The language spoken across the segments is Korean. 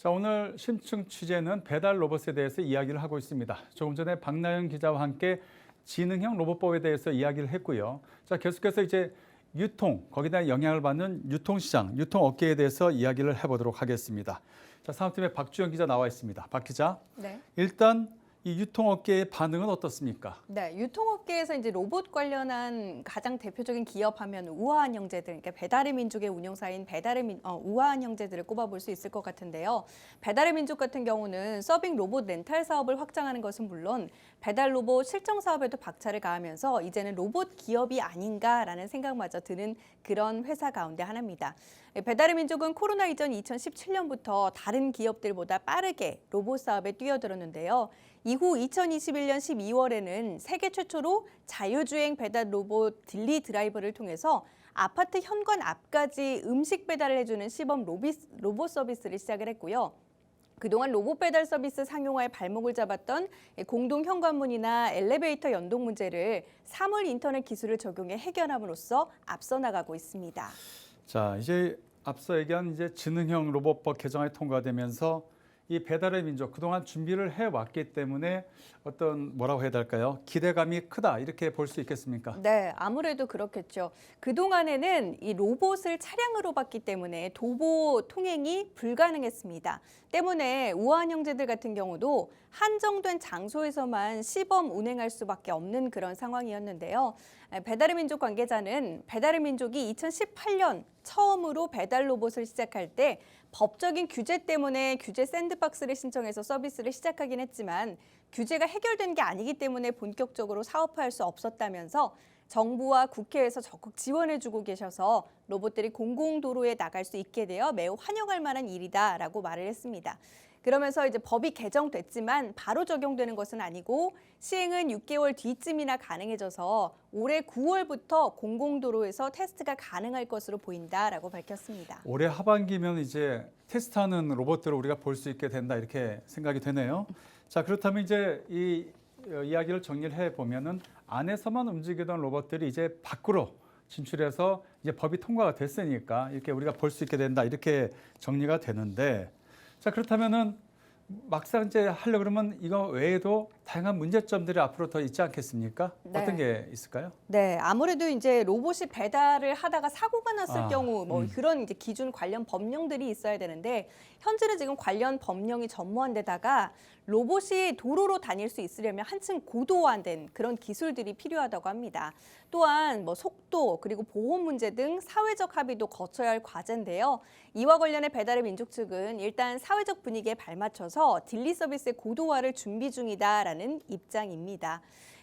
자, 오늘 심층 취재는 배달 로봇에 대해서 이야기를 하고 있습니다. 조금 전에 박나영 기자와 함께 지능형 로봇법에 대해서 이야기를 했고요. 자, 계속해서 이제 유통, 거기다 영향을 받는 유통시장, 유통업계에 대해서 이야기를 해보도록 하겠습니다. 자, 사업팀의 박주영 기자 나와 있습니다. 박 기자, 네. 일단 이 유통업계의 반응은 어떻습니까? 네, 유통업계에서 이제 로봇 관련한 가장 대표적인 기업하면 우아한 형제들, 그러니까 배달의 민족의 운영사인 배달의 민, 어, 우아한 형제들을 꼽아볼 수 있을 것 같은데요. 배달의 민족 같은 경우는 서빙 로봇 렌탈 사업을 확장하는 것은 물론 배달 로봇 실정 사업에도 박차를 가하면서 이제는 로봇 기업이 아닌가라는 생각마저 드는 그런 회사 가운데 하나입니다. 배달의 민족은 코로나 이전 2017년부터 다른 기업들보다 빠르게 로봇 사업에 뛰어들었는데요. 이후 2021년 12월에는 세계 최초로 자율주행 배달 로봇 딜리 드라이버를 통해서 아파트 현관 앞까지 음식 배달을 해주는 시범 로비스, 로봇 서비스를 시작을 했고요. 그동안 로봇 배달 서비스 상용화에 발목을 잡았던 공동 현관문이나 엘리베이터 연동 문제를 사물 인터넷 기술을 적용해 해결함으로써 앞서 나가고 있습니다. 자, 이제 앞서 얘기한 이제 지능형 로봇법 개정안이 통과되면서 이 배달의 민족 그동안 준비를 해 왔기 때문에 어떤 뭐라고 해야 될까요? 기대감이 크다 이렇게 볼 수 있겠습니까? 네, 아무래도 그렇겠죠. 그동안에는 이 로봇을 차량으로 봤기 때문에 도보 통행이 불가능했습니다. 때문에 우아한 형제들 같은 경우도 한정된 장소에서만 시범 운행할 수밖에 없는 그런 상황이었는데요. 배달의 민족 관계자는 배달의 민족이 2018년 처음으로 배달 로봇을 시작할 때 법적인 규제 때문에 규제 샌드박스를 신청해서 서비스를 시작하긴 했지만 규제가 해결된 게 아니기 때문에 본격적으로 사업화할 수 없었다면서 정부와 국회에서 적극 지원해주고 계셔서 로봇들이 공공도로에 나갈 수 있게 되어 매우 환영할 만한 일이다라고 말을 했습니다. 그러면서 이제 법이 개정됐지만 바로 적용되는 것은 아니고 시행은 6개월 뒤쯤이나 가능해져서 올해 9월부터 공공도로에서 테스트가 가능할 것으로 보인다라고 밝혔습니다. 올해 하반기면 이제 테스트하는 로봇들을 우리가 볼 수 있게 된다 이렇게 생각이 되네요. 자 그렇다면 이제 이 어, 이야기를 정리를 해 보면은 안에서만 움직이던 로봇들이 이제 밖으로 진출해서 이제 법이 통과가 됐으니까 이렇게 우리가 볼 수 있게 된다 이렇게 정리가 되는데 자 그렇다면은 막상 이제 하려 그러면 이거 외에도 다양한 문제점들이 앞으로 더 있지 않겠습니까? 네. 어떤 게 있을까요? 네, 아무래도 이제 로봇이 배달을 하다가 사고가 났을 아, 경우 뭐 음. 그런 이제 기준 관련 법령들이 있어야 되는데 현재는 지금 관련 법령이 전무한 데다가 로봇이 도로로 다닐 수 있으려면 한층 고도화된 그런 기술들이 필요하다고 합니다. 또한 뭐 속도 그리고 보호 문제 등 사회적 합의도 거쳐야 할 과제인데요. 이와 관련해 배달의 민족 측은 일단 사회적 분위기에 발맞춰서 딜리 서비스의 고도화를 준비 중이다라는 입장입니다.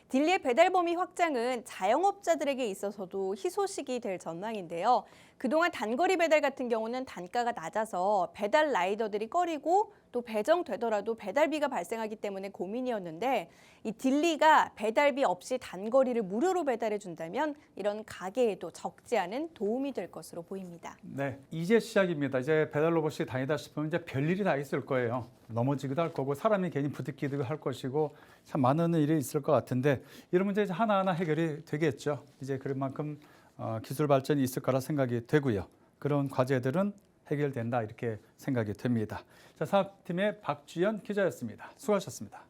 딜리의 배달 범위 확장은 자영업자들에게 있어서도 희소식이 될 전망인데요. 그동안 단거리 배달 같은 경우는 단가가 낮아서 배달 라이더들이 꺼리고 또 배정되더라도 배달비가 발생하기 때문에 고민이었는데 이 딜리가 배달비 없이 단거리를 무료로 배달해 준다면 이런 가게에도 적지 않은 도움이 될 것으로 보입니다. 네, 이제 시작입니다. 이제 배달 로봇이 다니다 싶으면 이제 별일이 다 있을 거예요. 넘어지기도 할 거고 사람이 괜히 부딪히기도 할 것이고 참 많은 일이 있을 것 같은 데 이런 문제 이제 하나하나 해결이 되겠죠. 이제 그런 만큼 어, 기술 발전이 있을 거라 생각이 되고요. 그런 과제들은 해결된다 이렇게 생각이 됩니다. 자, 사업팀의 박주연 기자였습니다. 수고하셨습니다.